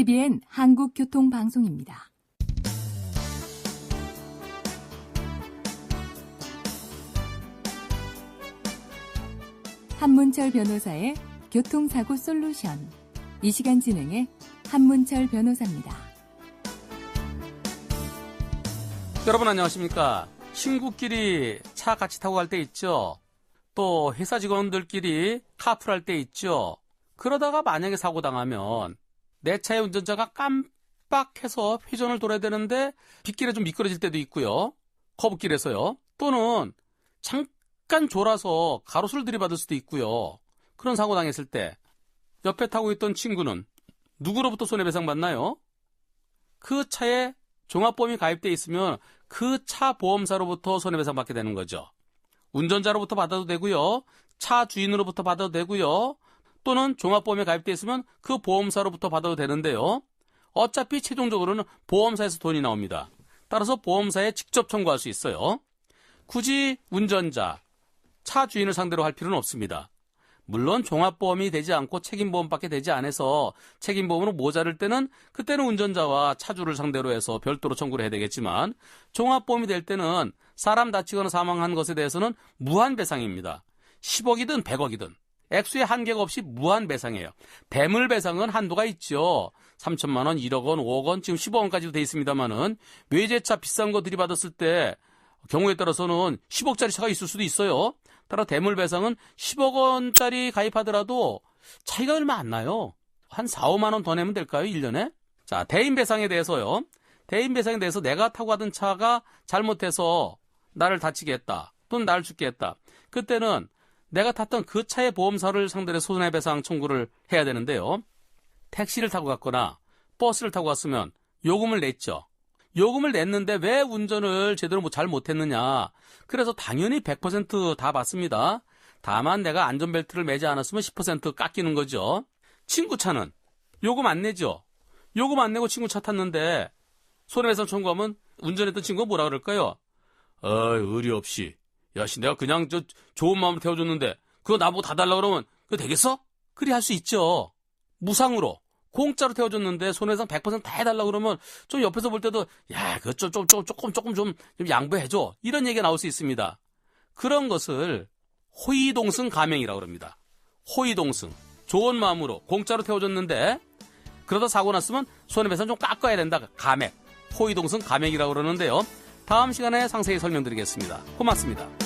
TBN 한국교통방송입니다. 한문철 변호사의 교통사고 솔루션. 이 시간 진행의 한문철 변호사입니다. 여러분 안녕하십니까? 친구끼리 차 같이 타고 갈 때 있죠? 또 회사 직원들끼리 카풀할 때 있죠? 그러다가 만약에 사고 당하면 내 차의 운전자가 깜빡해서 회전을 돌아야 되는데 빗길에 좀 미끄러질 때도 있고요. 커브길에서요. 또는 잠깐 졸아서 가로수를 들이받을 수도 있고요. 그런 사고 당했을 때 옆에 타고 있던 친구는 누구로부터 손해배상 받나요? 그 차에 종합보험이 가입돼 있으면 그 차 보험사로부터 손해배상 받게 되는 거죠. 운전자로부터 받아도 되고요. 차 주인으로부터 받아도 되고요. 또는 종합보험에 가입돼 있으면 그 보험사로부터 받아도 되는데요. 어차피 최종적으로는 보험사에서 돈이 나옵니다. 따라서 보험사에 직접 청구할 수 있어요. 굳이 운전자, 차 주인을 상대로 할 필요는 없습니다. 물론 종합보험이 되지 않고 책임보험밖에 되지 않아서 책임보험으로 모자랄 때는 그때는 운전자와 차주를 상대로 해서 별도로 청구를 해야 되겠지만 종합보험이 될 때는 사람 다치거나 사망한 것에 대해서는 무한배상입니다. 10억이든 100억이든 액수의 한계가 없이 무한 배상이에요. 배물배상은 한도가 있죠. 3천만 원, 1억 원, 5억 원, 지금 10억 원까지도 돼 있습니다만은 외제차 비싼 거 들이받았을 때 경우에 따라서는 10억짜리 차가 있을 수도 있어요. 따라 대물 배상은 10억 원짜리 가입하더라도 차이가 얼마 안 나요. 한 4, 5만 원 더 내면 될까요? 1년에? 자, 대인 배상에 대해서요. 대인 배상에 대해서 내가 타고 가던 차가 잘못해서 나를 다치게 했다. 또는 나를 죽게 했다. 그때는 내가 탔던 그 차의 보험사를 상대로 손해배상 청구를 해야 되는데요. 택시를 타고 갔거나 버스를 타고 갔으면 요금을 냈죠. 요금을 냈는데 왜 운전을 제대로 뭐잘 못했느냐. 그래서 당연히 100%다 받습니다. 다만 내가 안전벨트를 매지 않았으면 10% 깎이는 거죠. 친구 차는 요금 안 내죠. 요금 안 내고 친구 차 탔는데 손해배상 청구하면 운전했던 친구가 뭐라 그럴까요? 어이, 의리 없이. 야씨, 내가 그냥 저 좋은 마음으로 태워줬는데 그거 나보고 다 달라 그러면 그거 되겠어? 그리 할 수 있죠. 무상으로. 공짜로 태워줬는데 손해상 100%다 해달라 그러면 좀 옆에서 볼 때도 야, 그거 좀, 좀, 좀, 조금, 조금 좀, 좀 양보해줘. 이런 얘기가 나올 수 있습니다. 그런 것을 호의동승 가명이라고 그럽니다. 호의동승. 좋은 마음으로 공짜로 태워줬는데 그러다 사고 났으면 손해배상 좀 깎아야 된다. 가맥. 호의동승 가맥이라고 그러는데요. 다음 시간에 상세히 설명드리겠습니다. 고맙습니다.